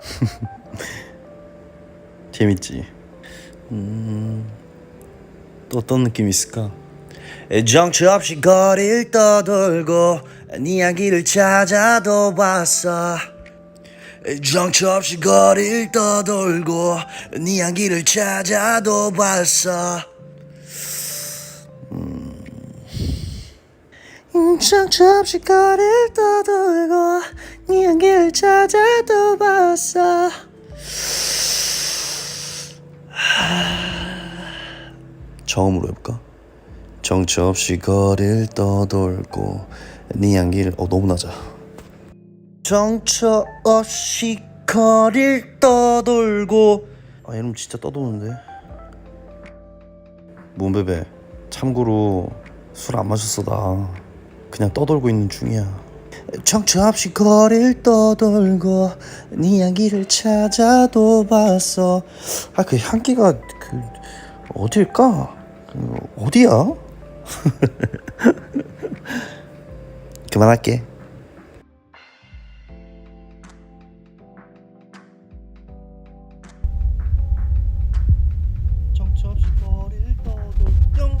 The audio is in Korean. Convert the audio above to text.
재밌지. 음, 또 어떤 느낌 있을까? 정처 없이 거리를 떠돌고 네 이야기를 찾아도 봤어. 정처 없이 거리를 떠돌고 네 이야기를 찾아도 봤어. 정처 없이 거리를 떠돌고 찾아도 봤어. 처음으로 해볼까? 정처 없이 거리를 떠돌고 네 향기를 어 너무 낮아. 정처 없이 거리를 떠돌고. 아 이놈 진짜 떠도는데. 문베베? 참고로 술 안 마셨어 나. 그냥 떠돌고 있는 중이야 없이 거리를 떠돌고 네 향기를 찾아도 봤어 아 그 향기가 그 어딜까? 그 어디야? 그만할게. 없이 거리를 떠돌 뿅.